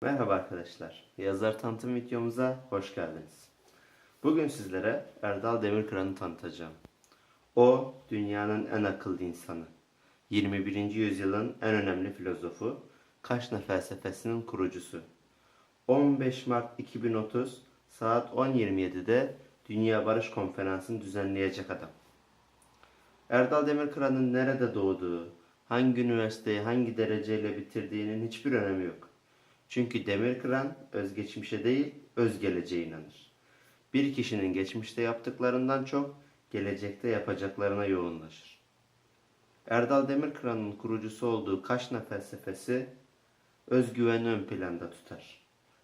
Merhaba arkadaşlar. Yazar tanıtım videomuza hoş geldiniz. Bugün sizlere Erdal Demirkıran'ı tanıtacağım. O dünyanın en akıllı insanı. 21. yüzyılın en önemli filozofu, Kaşna felsefesinin kurucusu. 15 Mart 2030 saat 10.27'de Dünya Barış Konferansı'nı düzenleyecek adam. Erdal Demirkıran'ın nerede doğduğu, hangi üniversiteyi hangi dereceyle bitirdiğinin hiçbir önemi yok. Çünkü Demirkıran özgeçmişe değil, öz geleceğe inanır. Bir kişinin geçmişte yaptıklarından çok gelecekte yapacaklarına yoğunlaşır. Erdal Demirkıran'ın kurucusu olduğu Kaşna felsefesi özgüveni ön planda tutar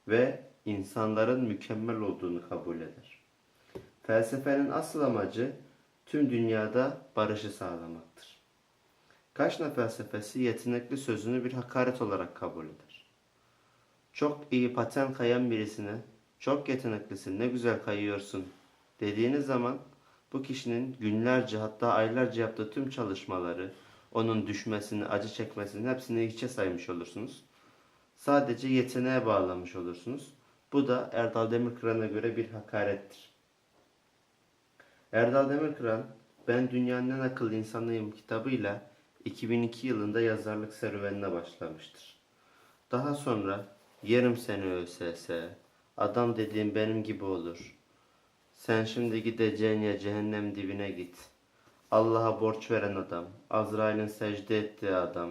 ve insanların mükemmel olduğunu kabul eder. Felsefenin asıl amacı tüm dünyada barışı sağlamaktır. Kaşna felsefesi yetenekli sözünü bir hakaret olarak kabul eder. Çok iyi paten kayan birisine çok yeteneklisin ne güzel kayıyorsun dediğiniz zaman bu kişinin günlerce hatta aylarca yaptığı tüm çalışmaları onun düşmesini, acı çekmesini hepsini hiçe saymış olursunuz. Sadece yeteneğe bağlamış olursunuz. Bu da Erdal Demirkıran'a göre bir hakarettir. Erdal Demirkıran Ben Dünyanın En Akıllı İnsanıyım kitabıyla 2002 yılında yazarlık serüvenine başlamıştır. Daha sonra Yerim seni ÖSS, adam dediğim benim gibi olur. Sen şimdi gideceğin ya cehennem dibine git. Allah'a borç veren adam, Azrail'in secde ettiği adam,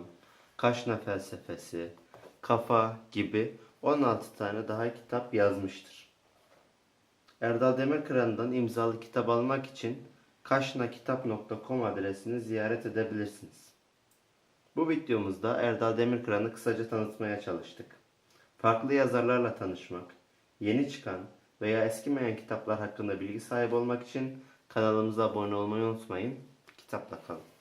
Kaşna felsefesi, Kafa gibi 16 tane daha kitap yazmıştır. Erdal Demirkıran'dan imzalı kitap almak için kaşnakitap.com adresini ziyaret edebilirsiniz. Bu videomuzda Erdal Demirkıran'ı kısaca tanıtmaya çalıştık. Farklı yazarlarla tanışmak, yeni çıkan veya eskimeyen kitaplar hakkında bilgi sahibi olmak için kanalımıza abone olmayı unutmayın. Kitapla kalın.